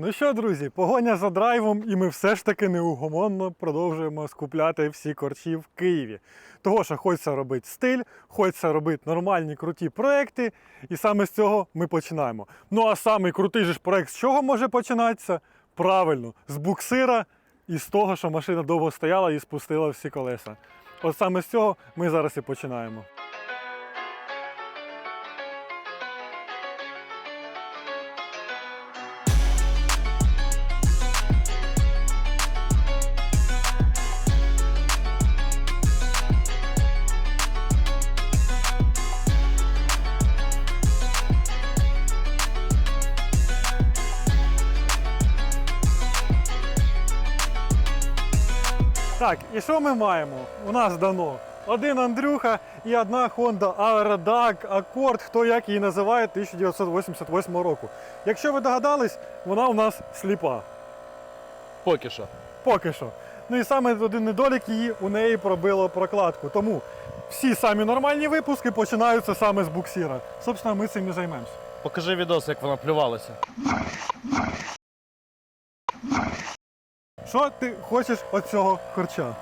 Ну що, друзі, погоня за драйвом, і ми все ж таки неугомонно продовжуємо скупляти всі корчі в Києві. Того, що хочеться робити стиль, хочеться робити нормальні круті проекти, і саме з цього ми починаємо. Ну а самий крутий же ж проект з чого може починатися? Правильно, з буксира і з того, що машина довго стояла і спустила всі колеса. От саме з цього ми зараз і починаємо. Так, і що ми маємо? У нас дано один Андрюха і одна Honda Aerodag Accord, хто як її називає 1988 року. Якщо ви догадались, вона у нас сліпа. Поки що. Поки що. Ну і саме один недолік її у неї пробило прокладку. Тому всі самі нормальні випуски починаються саме з буксира. Собственно, ми цим і займемося. Покажи відос, як вона плювалася. Що ти хочеш від цього корча?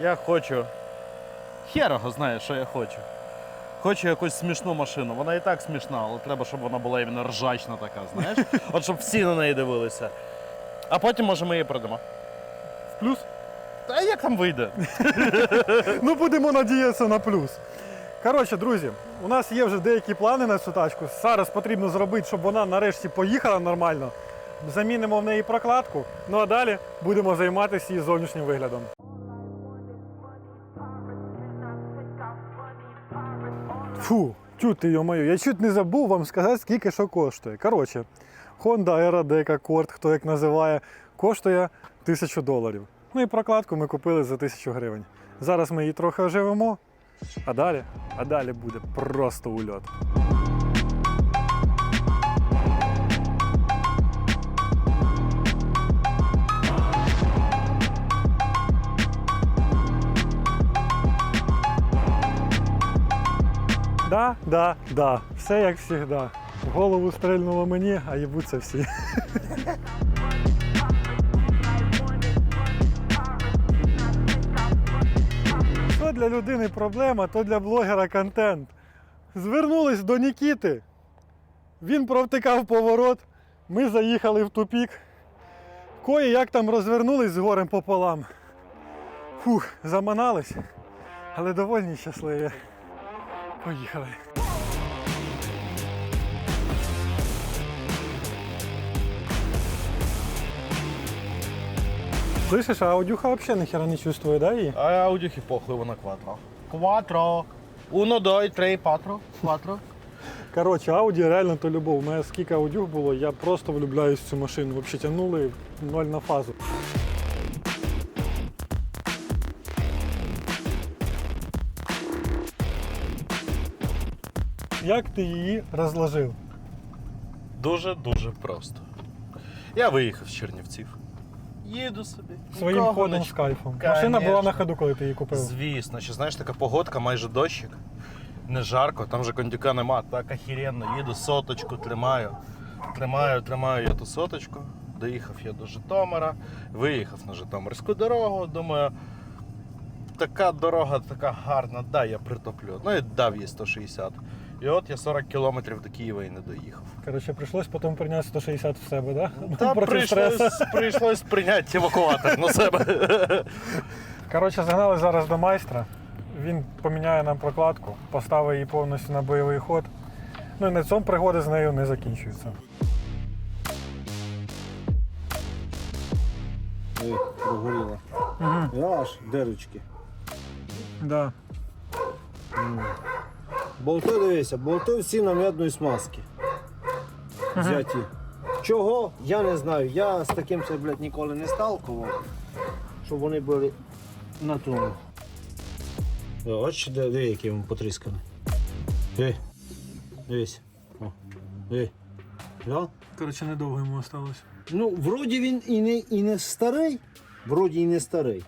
Я хочу. Хер його знає, що я хочу. Хочу якусь смішну машину. Вона і так смішна, але треба, щоб вона була іменно ржачна така, знаєш? От щоб всі на неї дивилися. А потім, може, ми її продамо. В плюс? Та як там вийде? Ну, будемо надіятися на плюс. Коротше, друзі, у нас є вже деякі плани на цю тачку. Зараз потрібно зробити, щоб вона нарешті поїхала нормально. Замінимо в неї прокладку. Ну а далі будемо займатися її зовнішнім виглядом. Фу, чути йо-моє, я чуть не забув вам сказати, скільки що коштує. Коротше, Honda Aerodeca Accord, хто як називає, коштує 1000 доларів. Ну і прокладку ми купили за 1000 гривень. Зараз ми її трохи оживемо, а далі, а далі буде просто ульот. Да, да. Все як завжди. В голову стрельнуло мені, а їбуться всі. Що для людини проблема, то для блогера контент. Звернулись до Нікіти. Він провтикав поворот. Ми заїхали в тупік. Кої як там розвернулись з горем пополам. Фух, заманались, але довольні щасливі. Поїхали. Слышиш, а аудюха взагалі ніхера не чувствує, да, її? А аудюхи похуй, вона кватро. Кватро. Уно, дой, трей, патро. Кватро. Коротше, Ауді реально то любов. У мене скільки аудюх було, я просто влюбляюсь в цю машину. Взагалі тягнули ноль на фазу. Як ти її розложив? Дуже-дуже просто. Я виїхав з Чернівців. Їду собі. Своїм нікого ходом не з кайфом. Машина була Конечно. на ходу, коли ти її купив. Звісно, ще знаєш, така погодка, майже дощик. Не жарко, там же кондюка нема, так охеренно, їду, соточку тримаю. Тримаю, тримаю я ту соточку. Доїхав я до Житомира, виїхав на Житомирську дорогу. Думаю, така дорога, така гарна, да, я притоплю. Ну і дав їй 160. І от я 40 кілометрів до Києва і не доїхав. Коротше, прийшлось потім прийняти 160 в себе, да? Та Проти прийшлось, прийшлось прийняти евакуатор на себе. Коротше, загнали зараз до майстра. Він поміняє нам прокладку, поставить її повністю на бойовий ход. Ну і на цьому пригоди з нею не закінчуються. Ой, прогоріла. Угу. Аж дирочки. Да. Болти дивися, болти всі на медної смазки. Взяті. Чого? Я не знаю. Я з таким це, блядь, ніколи не сталкував, щоб вони були на тому. Ось диви, який він потрісканий. Диви. Дивись. О. Диви. Да? Коротше, недовго йому залишилось. Ну, вроді він і не, і не старий, вроді і не старий.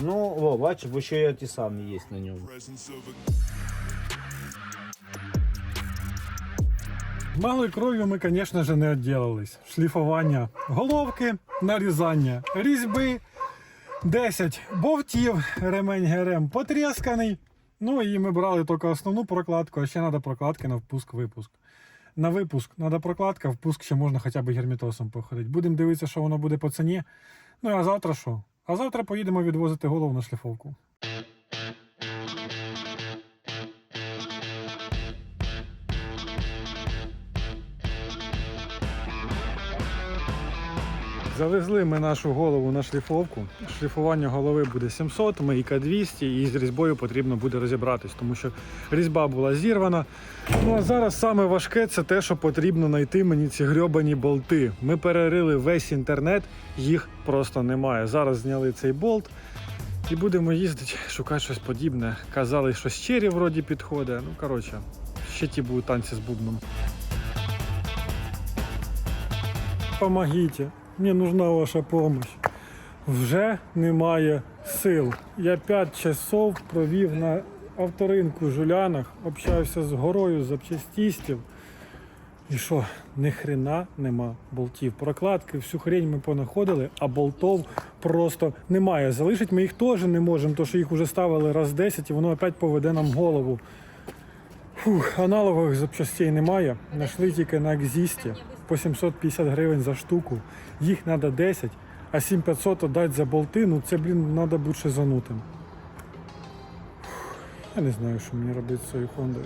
Ну, о, бачиш, бо ще й ті самі є на ньому. Малою кров'ю ми, звісно ж, не відділились. Шліфування головки, нарізання різьби, 10 бовтів, ремень ГРМ потрісканий. Ну і ми брали тільки основну прокладку, а ще треба прокладки на впуск-випуск. На випуск треба прокладка, впуск ще можна хоча б герметосом походити. Будемо дивитися, що воно буде по ціні. Ну а завтра що? А завтра поїдемо відвозити голову на шліфовку. Завезли ми нашу голову на шліфовку. Шліфування голови буде 700, мийка 200 і з різьбою потрібно буде розібратись, тому що різьба була зірвана. Ну а зараз саме важке це те, що потрібно знайти мені ці грьобані болти. Ми перерили весь інтернет, їх просто немає. Зараз зняли цей болт і будемо їздити, шукати щось подібне. Казали, що чері вроді підходить. Ну коротше, ще ті будуть танці з бубном. Помогите, мені нужна ваша помощь. Вже немає сил. Я 5 часов провів на авторинку в Жулянах, общався з горою запчастістів. І що, ні хрена нема болтів. Прокладки, всю хрень ми понаходили, а болтов просто немає. Залишити ми їх теж не можемо, тому що їх вже ставили раз 10 і воно опять поведе нам голову. Фух, аналогових запчастей немає. Нашли тільки на екзісті по 750 гривень за штуку. Їх треба 10, а 7500 віддати за болти, ну це, блін, треба бути шизанутим. Фух, Я не знаю, що мені робити з цією Хондою.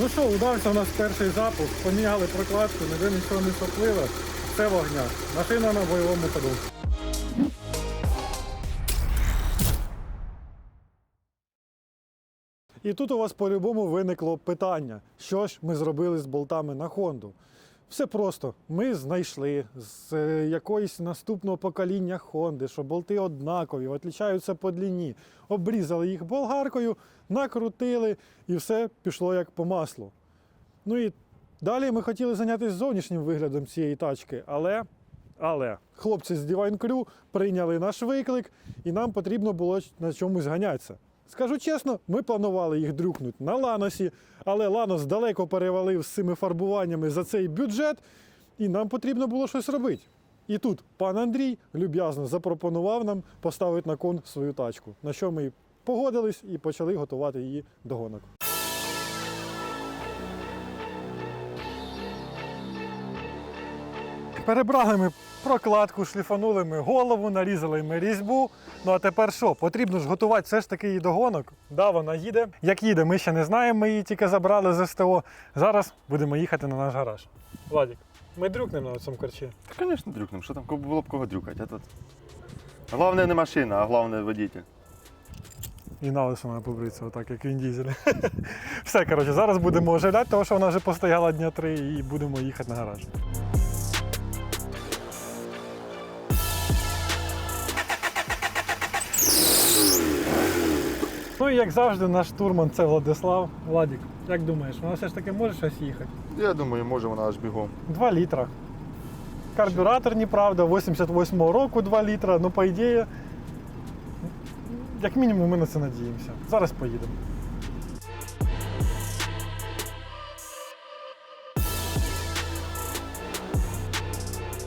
Ну що, удався у нас перший запуск, помігали прокладку, ніде нічого не соплило. Це вогня. Машина на бойовому ходу. І тут у вас по-любому виникло питання, що ж ми зробили з болтами на Хонду. Все просто. Ми знайшли з е, якоїсь наступного покоління Хонди, що болти однакові, відрізняються по длині. Обрізали їх болгаркою, накрутили і все пішло як по маслу. Ну і далі ми хотіли зайнятися зовнішнім виглядом цієї тачки, але. Але хлопці з Divine Crew прийняли наш виклик, і нам потрібно було на чомусь ганятися. Скажу чесно, ми планували їх дрюкнути на Ланосі, але Ланос далеко перевалив з цими фарбуваннями за цей бюджет, і нам потрібно було щось робити. І тут пан Андрій люб'язно запропонував нам поставити на кон свою тачку, на що ми погодились і почали готувати її до гонок. Перебрали ми прокладку, шліфанули ми голову, нарізали ми різьбу. Ну а тепер що? Потрібно ж готувати все ж таки її до гонок. Да, вона їде. Як їде, ми ще не знаємо, ми її тільки забрали з СТО. Зараз будемо їхати на наш гараж. Владик, ми дрюкнемо на цьому корчі. Та, Звісно, дрюкнем. Що там було б кого дрюкати, а тут. Головне не машина, а головне водитель. І на лису вона побриться, отак, як він дізель. Все, коротше, зараз будемо оживляти, тому що вона вже постояла дня три і будемо їхати на гараж. І як завжди, наш штурман це Владислав. Владик, як думаєш, вона все ж таки може щось їхати? Я думаю, може вона аж бігом. 2 літра. Карбюратор, неправда, 88-го року 2 літра, ну по ідеї, як мінімум ми на це надіємося. Зараз поїдемо.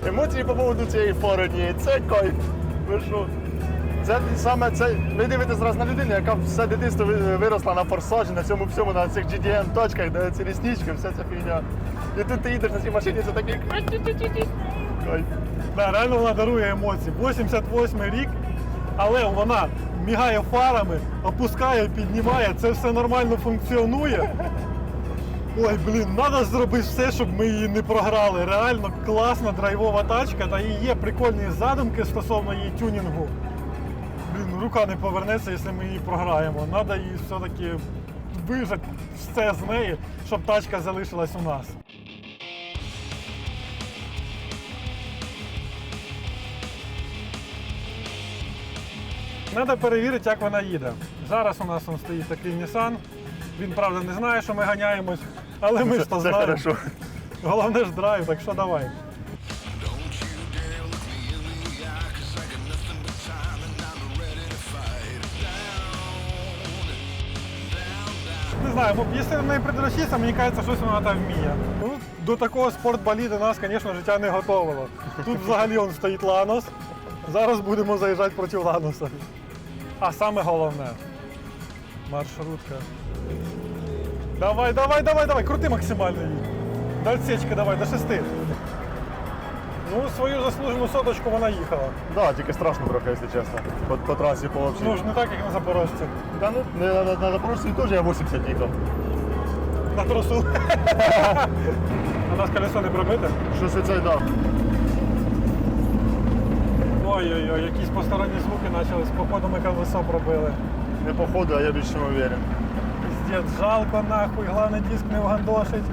Емоції по поводу цієї фороні, це кайф. Ви що? Це саме це. Ви дивитесь зараз на людину, яка все дитинство виросла на форсажі, на цьому всьому, на цих GDM точках, де ці ліснички, вся ця фігня. І тут ти їдеш на цій машині, це такий. Да, реально вона дарує емоції. 88 рік, але вона мігає фарами, опускає, піднімає, це все нормально функціонує. Ой, блін, треба зробити все, щоб ми її не програли. Реально класна драйвова тачка, та і є прикольні задумки стосовно її тюнінгу. Рука не повернеться, якщо ми її програємо. Треба її все-таки вижати все з неї, щоб тачка залишилась у нас. Треба перевірити, як вона їде. Зараз у нас он стоїть такий Nissan. Він, правда, не знає, що ми ганяємось, але ми ж то знаємо. хорошо. Головне ж драйв, так що давай. Знаю, якщо на неї придрочитися, мені кажеться, щось вона там вміє. Ну, до такого спортболіду нас, звісно, життя не готовило. Тут взагалі он стоїть Ланос. Зараз будемо заїжджати проти Ланоса. А саме головне маршрутка. Давай, давай, давай, давай, крути максимально її. До давай, до шести. Ну, свою заслужену соточку вона їхала. Да, тільки страшно трохи, якщо чесно. По, по трасі по вообще. Ну ж не так, як на Запорожці. Та ну, на, на, на Запорожці теж я 80 їхав. На тросу. У нас колесо не пробите? Щось оцей дав. Ой-ой-ой, якісь посторонні звуки почались, походу ми колесо пробили. Не походу, а я більш чим уверен. Піздець, жалко нахуй, головне диск не вгандошить.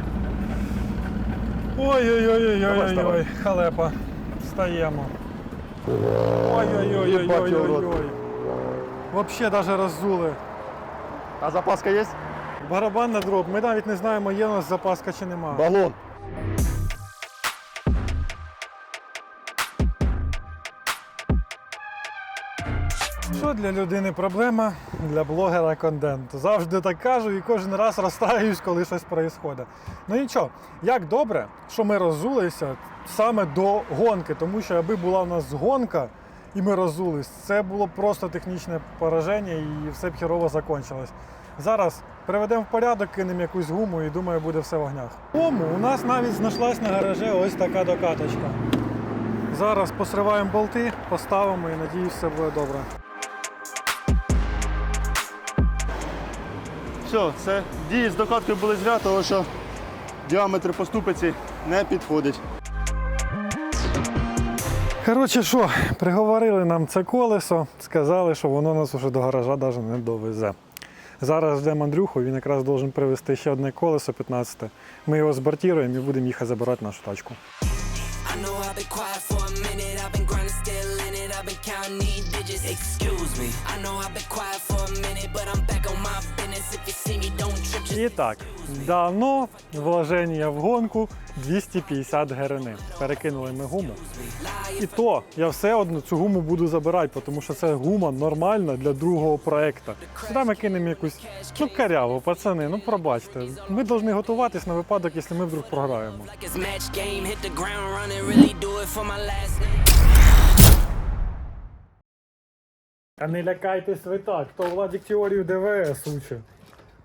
Ой-ой-ой-ой-ой-ой, халепа. Встаємо. Ой-ой-ой-ой-ой-ой. Вообще даже роззули. А запаска є? Барабан на дроб. Ми навіть не знаємо, є у нас запаска чи нема. Балон. Для людини проблема, для блогера контенту. Завжди так кажу і кожен раз розстраюсь, коли щось відбувається. Ну нічого, як добре, що ми роззулися саме до гонки, тому що аби була в нас гонка і ми роззулись, це було просто технічне пораження і все б хірово закінчилось. Зараз приведемо в порядок, кинемо якусь гуму і думаю, буде все в огнях. Тому у нас навіть знайшлась на гаражі ось така докаточка. Зараз посриваємо болти, поставимо і надіюсь, все буде добре. Все, це дії з докаткою були зря, тому що діаметр по ступиці не підходить. Коротше, що, приговорили нам це колесо, сказали, що воно нас уже до гаража навіть не довезе. Зараз ждемо Андрюху, він якраз должен привезти ще одне колесо 15. Ми його збортіруємо і будемо їхати забирати нашу тачку. I know I've been quiet for a minute. I've been grinding, still in it. I've been counting these. Excuse me. I know I've been quiet for a minute, but I'm back on my business. If you see me, don't trip. Just І так, давно вложення в гонку 250 гривень. Перекинули ми гуму. І то я все одно цю гуму буду забирати, тому що це гума нормальна для другого проекту. Сюди ми кинемо якусь ну каряву, пацани, ну пробачте. Ми повинні готуватись на випадок, якщо ми вдруг програємо. like it's match game. Hit the ground running. Really do it for my last name. А не лякайтесь ви так, то Владік теорію ДВС учить.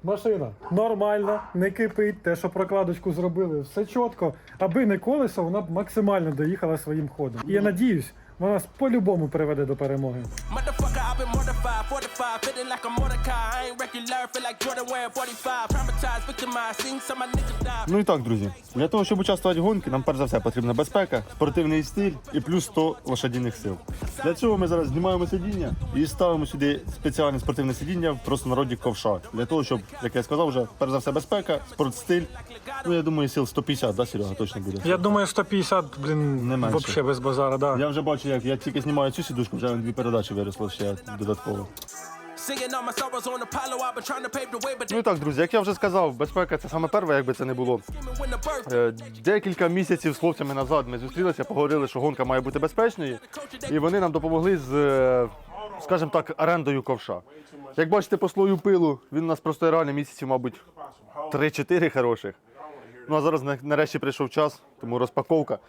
Машина нормальна, не кипить, те, що прокладочку зробили, все чітко. Аби не колесо, вона б максимально доїхала своїм ходом. І я надіюсь, вона нас по-любому приведе до перемоги. Motherfucker, I've been mortified, fortified, feeling like a Mordecai. I ain't regular, feel like Jordan wearing 45. Traumatized, victimized, seen some of my niggas die. Ну і так, друзі, для того, щоб участвувати в гонці, нам перш за все потрібна безпека, спортивний стиль і плюс 100 лошадиних сил. Для цього ми зараз знімаємо сидіння і ставимо сюди спеціальне спортивне сидіння в простонароді ковша. Для того, щоб, як я сказав, вже перш за все безпека, спортстиль. Ну я думаю, сил 150, да, Серега, точно буде. Я думаю, 150, блін, Не менше. взагалі без базара, да. Я вже бачу, як я тільки знімаю цю сідушку, вже дві передачі виросло ще додатково. Ну і так, друзі, як я вже сказав, безпека це саме перше, як би це не було. Е, Декілька місяців з хлопцями назад ми зустрілися, поговорили, що гонка має бути безпечною, і вони нам допомогли з, е, скажімо так, орендою ковша. Як бачите, по слою пилу він у нас просто реально місяців, мабуть, 3-4 хороших. Ну а зараз нарешті прийшов час, тому розпаковка.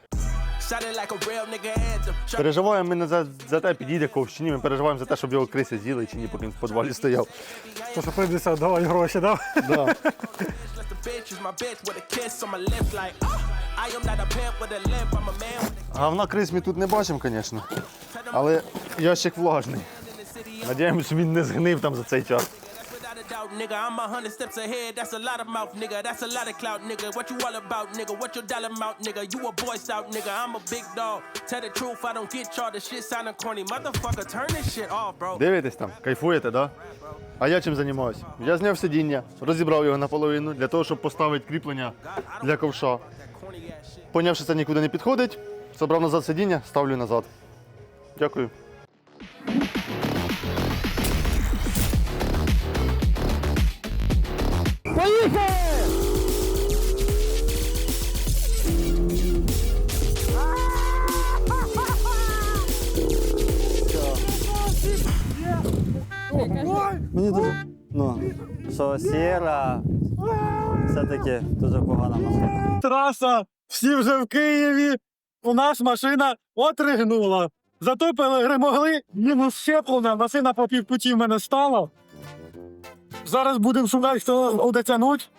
Переживаємо ми не за, за те, підійде ковш чи ні. Ми переживаємо за те, щоб його криси з'їли чи ні, поки він в подвалі стояв. То, що прийдеться давай гроші, да? Да. oh, Говна криз ми тут не бачимо, звісно. Але ящик влажний. Надіємося, що він не згнив там за цей час. A nigga. I'm a hundred steps ahead. That's a lot of mouth, nigga. That's a lot of clout, nigga. What you all about, nigga? What your dollar amount, nigga? You a boy scout, nigga. I'm a big dog. Tell the truth, I don't get y'all. The shit sounding corny. Motherfucker, turn this shit off, bro. Дивитесь там, кайфуєте, да? А я чим займаюся? Я зняв сидіння, розібрав його наполовину для того, щоб поставити кріплення для ковша. Поняв, що це нікуди не підходить, забрав назад сидіння, ставлю назад. Дякую. Мені дуже ну, що сіра, все-таки дуже погана машина. Траса, всі вже в Києві. У нас машина отригнула. Зато перемогли, мінус щеплена, машина по півпуті в мене стала. Зараз будемо шукати, хто одетянуть.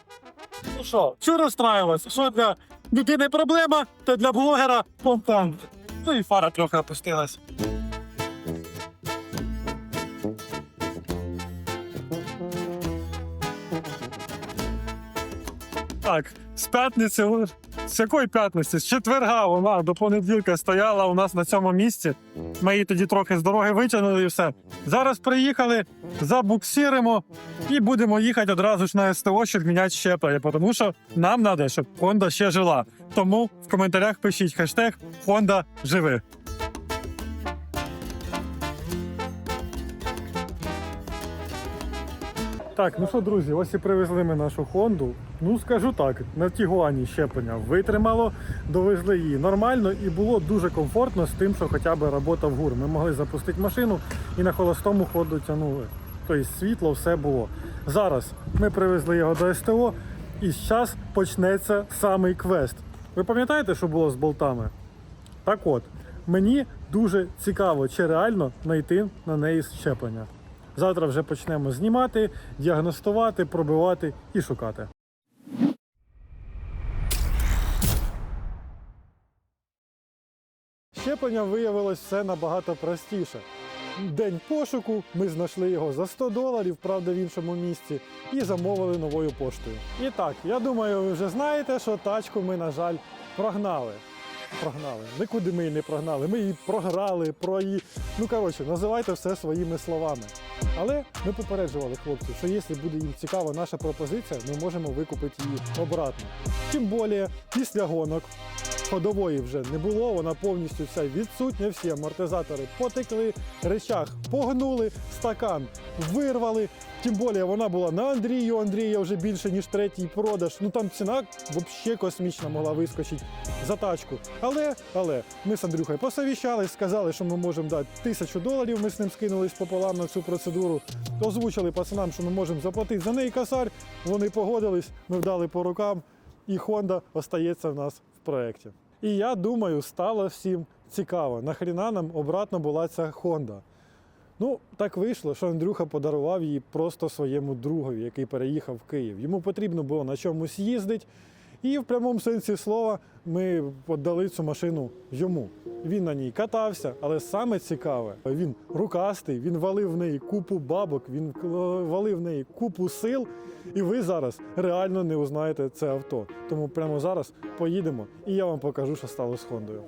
Ну що, що розстраюватися? Що для дитини проблема, то для блогера помпан. Ну і фара трохи опустилась. Так, з п'ятниці, з якої п'ятниці? З четверга вона до понеділка стояла у нас на цьому місці. Ми її тоді трохи з дороги витягнули і все. Зараз приїхали, забуксиримо і будемо їхати одразу ж на СТО, щоб міняти щеплення, тому що нам треба, щоб Honda ще жила. Тому в коментарях пишіть хештег Honda живи. Так, ну що, друзі, ось і привезли ми нашу Хонду. Ну скажу так, на Тігуані щеплення витримало, довезли її нормально і було дуже комфортно з тим, що хоча б робота в гур. Ми могли запустити машину і на холостому ходу тягнули. Тобто світло все було. Зараз ми привезли його до СТО, і зараз почнеться самий квест. Ви пам'ятаєте, що було з болтами? Так от, мені дуже цікаво, чи реально знайти на неї щеплення. Завтра вже почнемо знімати, діагностувати, пробивати і шукати. Щеплення виявилось все набагато простіше. День пошуку ми знайшли його за 100 доларів, правда в іншому місці, і замовили новою поштою. І так, я думаю, ви вже знаєте, що тачку ми, на жаль, прогнали. Прогнали. Нікуди ми її не прогнали. Ми її програли, про її. Ну коротше, називайте все своїми словами. Але ми попереджували хлопців, що якщо буде їм цікава наша пропозиція, ми можемо викупити її обратно. Тим більше, після гонок ходової вже не було, вона повністю вся відсутня, всі амортизатори потекли, речах погнули, стакан вирвали. Тим більше вона була на Андрію, Андрія вже більше, ніж третій продаж. Ну там ціна взагалі космічна могла вискочити за тачку. Але, але ми з Андрюхою посовіщались, сказали, що ми можемо дати тисячу доларів. Ми з ним скинулись пополам на цю процедуру. Озвучили пацанам, що ми можемо заплатити за неї косарь. Вони погодились, ми вдали по рукам, і Honda остається в нас проєкті. І я думаю, стало всім цікаво. Нахріна нам обратно була ця Honda. Ну, так вийшло, що Андрюха подарував її просто своєму другові, який переїхав в Київ. Йому потрібно було на чомусь їздити. І в прямому сенсі слова ми віддали цю машину йому. Він на ній катався, але саме цікаве, він рукастий, він валив в неї купу бабок, він валив в неї купу сил. І ви зараз реально не узнаєте це авто. Тому прямо зараз поїдемо і я вам покажу, що стало з Хондою.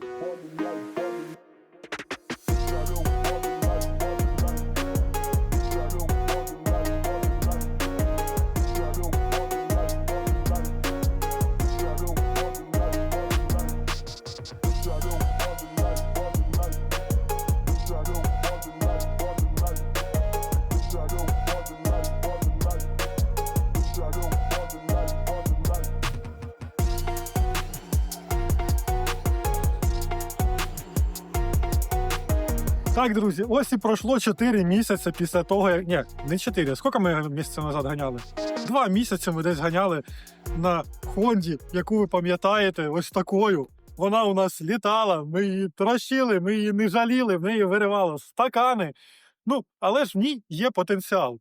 Так, друзі, ось і пройшло 4 місяці після того, як. Ні, не 4. Скільки ми місяців назад ганяли? Два місяці ми десь ганяли на Хонді, яку ви пам'ятаєте, ось такою. Вона у нас літала, ми її трощили, ми її не жаліли, в неї виривало стакани. Ну, але ж в ній є потенціал.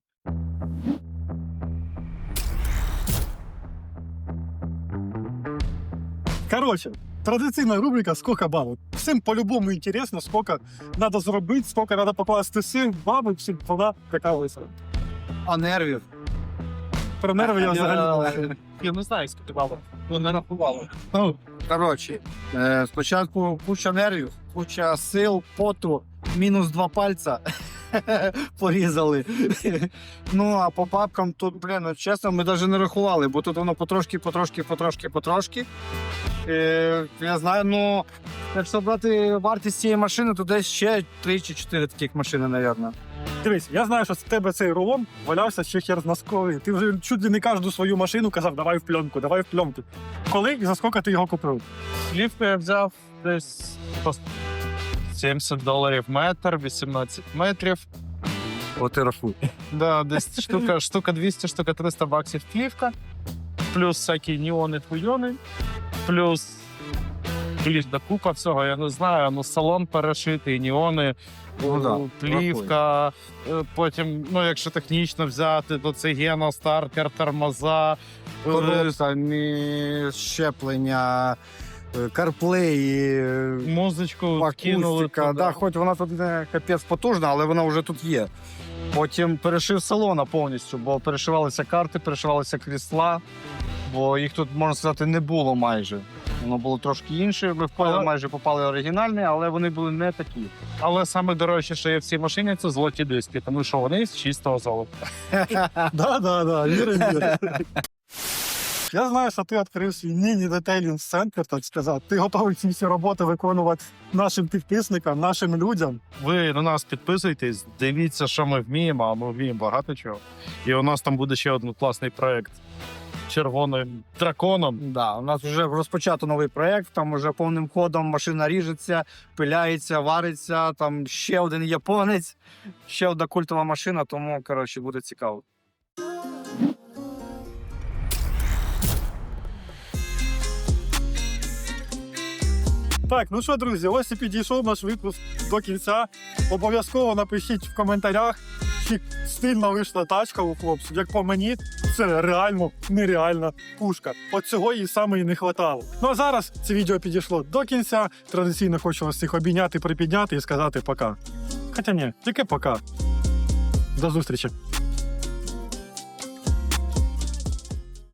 Коротше, традиційна рубрика «Сколько бабок». Всім по-любому інтересно, скільки треба зробити, скільки треба покласти сил, бабок, щоб вона прикалувалася. А нервів? Про нерви я взагалі. Я не знаю, скільки бабок. Ну, не рахувало. Ну, коротше, е, спочатку куча нервів, куча сил, поту, мінус два пальця. Порізали. ну, а по бабкам тут, блін, ну, чесно, ми навіть не рахували, бо тут воно потрошки, потрошки, потрошки, потрошки. Е, я знаю, ну, якщо брати вартість цієї машини, то десь ще 3 чи 4 таких машини, мабуть. Дивись, я знаю, що з тебе цей рулон валявся ще хер з носковий. Ти вже чуть ли не кожну свою машину казав, давай в пленку, давай в пленку. Коли і за скільки ти його купив? Плівку я взяв десь по 70 доларів метр, 18 метрів. От і рахуй. Да, десь штука, штука 200, штука 300 баксів плівка. плюс всякі ніони твойони, плюс блін, да купа всього, я не знаю, ну салон перешитий, ніони, Ну да, плівка, е, потім, ну якщо технічно взяти, то це гено, стартер, тормоза. е, щеплення, е, карплей, е, Музичку вкинули. акустика. туди. Да, хоч вона тут не капець потужна, але вона вже тут є. Потім перешив салона повністю, бо перешивалися карти, перешивалися крісла, бо їх тут, можна сказати, не було майже. Воно було трошки інше. Ми в поле Але- майже попали оригінальні, але вони були не такі. Але саме дорожче, що є в цій машині, це золоті диски, тому що вони з чистого золота. Да, да, да, вірю, вірю. Я знаю, що ти відкрив свій міні-детейлінг центр, так сказати. Ти готовий ці всі роботи виконувати нашим підписникам, нашим людям. Ви на нас підписуйтесь, дивіться, що ми вміємо, а ми вміємо багато чого. І у нас там буде ще один класний проект червоним драконом. Да, у нас вже розпочато новий проєкт, там вже повним ходом машина ріжеться, пиляється, вариться. Там ще один японець, ще одна культова машина, тому коротше буде цікаво. Так, ну що, друзі, ось і підійшов наш випуск до кінця. Обов'язково напишіть в коментарях, чи стильна вийшла тачка у хлопців. Як по мені, це реально нереальна пушка. От цього їй саме і не хватало. Ну а зараз це відео підійшло до кінця. Традиційно хочу вас всіх обійняти, припідняти і сказати пока. Хоча ні, тільки пока. До зустрічі.